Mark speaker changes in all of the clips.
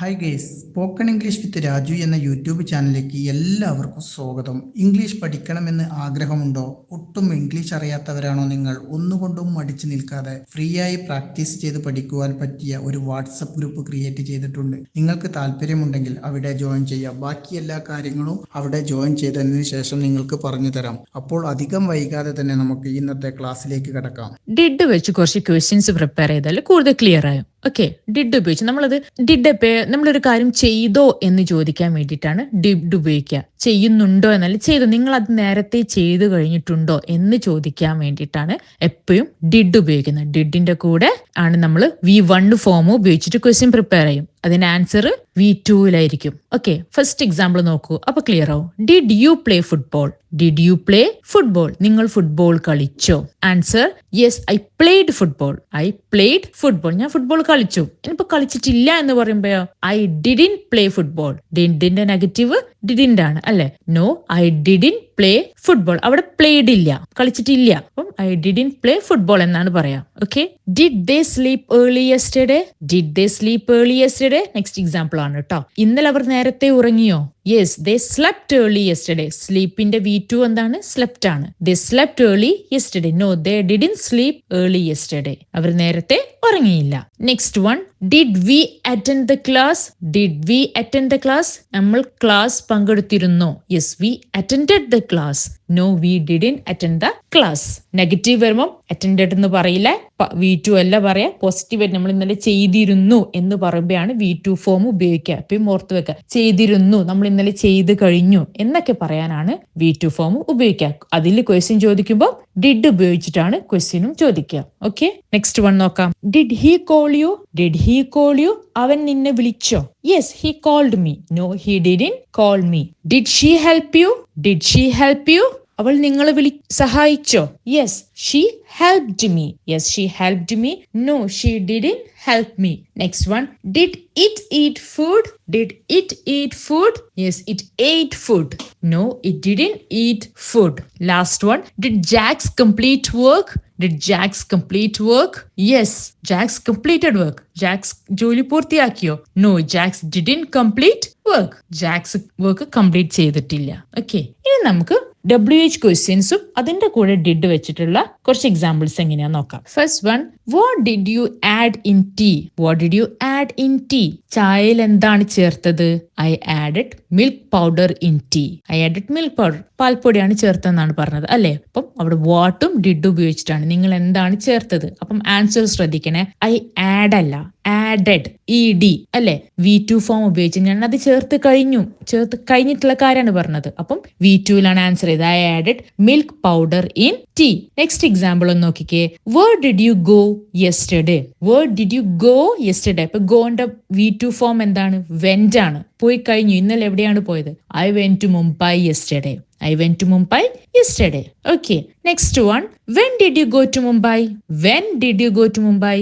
Speaker 1: Hi guys spoken English with Raju എന്ന YouTube ചാനലിലേക്ക് എല്ലാവർക്കും സ്വാഗതം. ഇംഗ്ലീഷ് പഠിക്കണമെന്ന് ആഗ്രഹമുണ്ടോ? ഒട്ടും ഇംഗ്ലീഷ് അറിയാത്തവരാണോ നിങ്ങൾ? ഒന്നുകൊണ്ടും മടിച്ചു നിൽക്കാതെ ഫ്രീ ആയി പ്രാക്ടീസ് ചെയ്ത് പഠിക്കുവാൻ പറ്റിയ ഒരു വാട്സപ്പ് ഗ്രൂപ്പ് ക്രിയേറ്റ് ചെയ്തിട്ടുണ്ട്. നിങ്ങൾക്ക് താല്പര്യമുണ്ടെങ്കിൽ അവിടെ ജോയിൻ ചെയ്യാം. ബാക്കി എല്ലാ കാര്യങ്ങളും അവിടെ ജോയിൻ ചെയ്തതിനു ശേഷം നിങ്ങൾക്ക് പറഞ്ഞു തരാം. അപ്പോൾ അധികം വൈകാതെ തന്നെ നമുക്ക് ഇന്നത്തെ ക്ലാസ്സിലേക്ക് കടക്കാം.
Speaker 2: ഡിഡ് വെച്ച് കുറച്ച് ക്വസ്റ്റ്യൻസ് പ്രിപ്പയർ ചെയ്താൽ കൂടുതൽ ക്ലിയർ ആയും ഓക്കെ ഡിഡ് ഉപയോഗിച്ച്. നമ്മളത് ഡിഡ് നമ്മളൊരു കാര്യം ചെയ്തോ എന്ന് ചോദിക്കാൻ വേണ്ടിയിട്ടാണ് ഡിഡ് ഉപയോഗിക്കുക. ചെയ്യുന്നുണ്ടോ എന്നല്ല. ചെയ്തു. നിങ്ങൾ അത് നേരത്തെ ചെയ്തു കഴിഞ്ഞിട്ടുണ്ടോ എന്ന് ചോദിക്കാൻ വേണ്ടിയിട്ടാണ് എപ്പോഴും ഡിഡ് ഉപയോഗിക്കുന്നത്. ഡിഡിന്റെ കൂടെ ആണ് നമ്മൾ വി വൺ ഫോം ഉപയോഗിച്ചിട്ട് ക്വസ്റ്റ്യൻ പ്രിപ്പയർ ചെയ്യും. അതിന്റെ ആൻസർ വി ടുവിലായിരിക്കും ഓക്കെ ഫസ്റ്റ് എക്സാമ്പിൾ നോക്കൂ. അപ്പൊ ക്ലിയർ ആവും. Did you play football did you play football നിങ്ങൾ ഫുട്ബോൾ കളിച്ചോ? Answer yes I played football I played football ഞാൻ ഫുട്ബോൾ കളിച്ചു. ഇനിയിപ്പോ കളിച്ചിട്ടില്ല എന്ന് പറയുമ്പോഴോ ഐ ഡിഡിൻ പ്ലേ ഫുട്ബോൾ ഡിഡിന്റെ നെഗറ്റീവ് ഡിഡിന്റെ ആണ്. അല്ലെ? No I didn't play football അവിടെ പ്ലേഡ് ഇല്ല. കളിച്ചിട്ടില്ല. അപ്പം ഐ ഡിഡിൻ പ്ലേ ഫുട്ബോൾ എന്നാണ് പറയാം. Okay did they sleep early yesterday did they sleep early yesterday next example ആണ് കേട്ടോ ഇന്നലെ അവർ നേരത്തെ ഉറങ്ങിയോ? Yes they slept early yesterday സ്ലീപ്പിന്റെ V two എന്താണ്? സ്ലെപ്റ്റ് ആണ്. They slept early yesterday no they didn't sleep early yesterday അവർ നേരത്തെ ഉറങ്ങിയില്ല. Next one did we attend the class did we attend the class നമ്മൾ class പങ്കെടുത്തിരുന്നോ? Yes we attend the class no we didn't attend the class negative വരുമ്പോൾ attend എന്ന് പറയില്ല. V two അല്ല പറയാ. Positive നമ്മൾ ഇന്നലെ ചെയ്തിരുന്നു എന്ന് പറയുമ്പോഴാണ് വി ടു ഫോം ഉപയോഗിക്കുക. അപ്പം ഓർത്ത് വെക്കുക ചെയ്തിരുന്നു നമ്മൾ ഇന്നലെ ചെയ്ത് കഴിഞ്ഞു എന്നൊക്കെ പറയാനാണ് വി ടു ഫോം ഉപയോഗിക്കുക. അതിൽ ക്വസ്റ്റ്യൻ ചോദിക്കുമ്പോൾ ഡിഡ് ഉപയോഗിച്ചിട്ടാണ് ക്വസ്റ്റ്യനും ചോദിക്കുക. ഓക്കെ നെക്സ്റ്റ് വൺ നോക്കാം. Did he call you did he call you അവൻ നിന്നെ വിളിച്ചോ? Yes he called me no he didn't call me did she help you did she help you അവൾ നിങ്ങളെ വിളി സഹായിച്ചോ? Yes she helped me yes she helped me no she didn't help me next one did it eat food did it eat food yes it ate food no it didn't eat food last one did Jacks complete work did Jacks complete work yes Jacks completed work Jacks ജോലി പൂർത്തിയാക്കിയോ? No Jacks didn't complete work Jacks work complete ചെയ്തിട്ടില്ല. Okay ഇനി നമുക്ക് W H ക്വസ്റ്റ്യൻസും അതിന്റെ കൂടെ did വെച്ചിട്ടുള്ള കുറച്ച് examples എങ്ങനെയാ നോക്കാം. First one what did you add in tea what did you add in tea ചായയിൽ എന്താണ് ചേർത്തത്? I added milk powder in tea I added milk powder പാൽപ്പൊടിയാണ് ചേർത്തതെന്നാണ് പറഞ്ഞത് അല്ലെ? അപ്പം അവിടെ വാട്ടും ഡിഡ് ഉപയോഗിച്ചിട്ടാണ് നിങ്ങൾ എന്താണ് ചേർത്തത്? അപ്പം ആൻസർ ശ്രദ്ധിക്കണേ. ഐ ആഡ് അല്ല ആഡഡ് ഇ ഡി അല്ലെ? വി ടു ഫോം ഉപയോഗിച്ച് ഞാൻ അത് ചേർത്ത് കഴിഞ്ഞു. ചേർത്ത് കഴിഞ്ഞിട്ടുള്ള കാര്യമാണ് പറഞ്ഞത്. അപ്പം വി ടുവിലാണ് ആൻസർ ചെയ്തത്. I added milk powder in tea next example ഒന്ന് നോക്കിക്കേ. Where did you go yesterday where did you go yesterday അപ്പൊ ഗോന്റെ വി ടു ഫോം എന്താണ്? വെന്റ് ആണ്. പോയി കഴിഞ്ഞു. ഇന്നലെ എവിടെയാണ് പോയത്? I went to Mumbai yesterday I went to Mumbai yesterday okay next one when did you go to Mumbai when did you go to Mumbai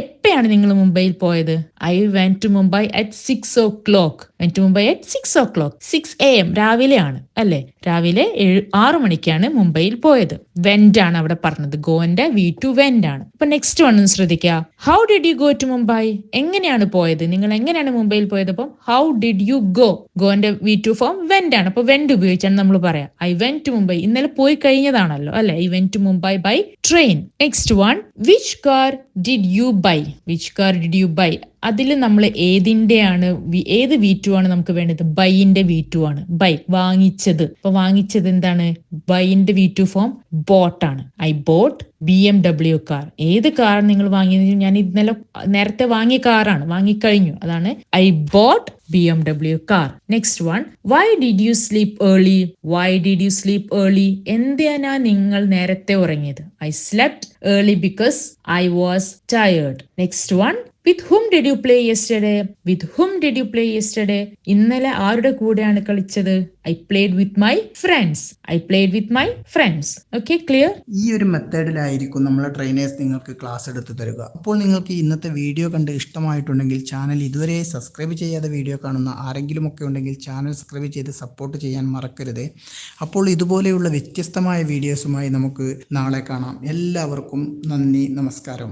Speaker 2: എപ്പോഴാണ് നിങ്ങൾ മുംബൈയിൽ പോയത്? I went to Mumbai at six o'clock went to Mumbai at six o'clock six A M രാവിലെയാണ് അല്ലെ? രാവിലെ ആറു മണിക്കാണ് മുംബൈയിൽ പോയത്. വെന്റ് ആണ് അവിടെ പറഞ്ഞത്. ഗോന്റെ വി ടു വെന്റ് ആണ്. അപ്പൊ നെക്സ്റ്റ് വൺ ശ്രദ്ധിക്കുക how did you go to Mumbai എങ്ങനെയാണ് പോയത്? നിങ്ങൾ എങ്ങനെയാണ് മുംബൈയിൽ പോയത്? അപ്പം ഹൗ ഡിഡ് യു ഗോ ഗോന്റെ വി ടു ഫോം വെന്റ് ആണ്. അപ്പൊ വെന്റ് ഉപയോഗിച്ചാണ് നമ്മൾ പറയാം ഐ വെന്റ് ടു മുംബൈ ഇന്നലെ പോയി കഴിഞ്ഞതാണല്ലോ അല്ലെ? I went to Mumbai by train next one which car did you buy which car did you buy അതിൽ നമ്മൾ ഏതിന്റെയാണ് ഏത് വി ആണ് നമുക്ക് വേണ്ടത്? ബൈന്റെ വി ആണ് ബൈ വാങ്ങിച്ചത്. അപ്പൊ വാങ്ങിച്ചത് എന്താണ്? ബൈന്റെ വി ഫോം ആണ്. I bought B M W car ഏത് കാർ നിങ്ങൾ വാങ്ങിയത്? ഞാൻ ഇന്നലെ നേരത്തെ വാങ്ങിയ കാറാണ് വാങ്ങിക്കഴിഞ്ഞു. അതാണ് I bought B M W car next one why did you sleep early why did you sleep early എന്തിനാ നിങ്ങൾ നേരത്തെ ഉറങ്ങിയത് I slept early because I was tired next one with whom did you play yesterday with whom did you play yesterday ഇന്നലെ ആരുടെ കൂടെയാണ് കളിച്ചത്? I played with my friends I played with my friends okay clear
Speaker 1: ഈ ഒരു മെത്തേഡിലായിരിക്കും നമ്മളെ trainers നിങ്ങൾക്ക് class എടുത്ത് തരിക. അപ്പോൾ നിങ്ങൾക്ക് ഇന്നത്തെ വീഡിയോ കണ്ട് ഇഷ്ടമായിട്ടുണ്ടെങ്കിൽ ചാനൽ ഇതുവരെ സബ്സ്ക്രൈബ് ചെയ്യാതെ വീഡിയോ കാണുന്ന ആരെങ്കിലും ഒക്കെ ഉണ്ടെങ്കിൽ ചാനൽ സബ്സ്ക്രൈബ് ചെയ്ത് സപ്പോർട്ട് ചെയ്യാൻ മറക്കരുത്. അപ്പോൾ ഇതുപോലെയുള്ള വ്യത്യസ്തമായ വീഡിയോസുമായി നമുക്ക് നാളെ കാണാം. എല്ലാവർക്കും നന്ദി നമസ്കാരം.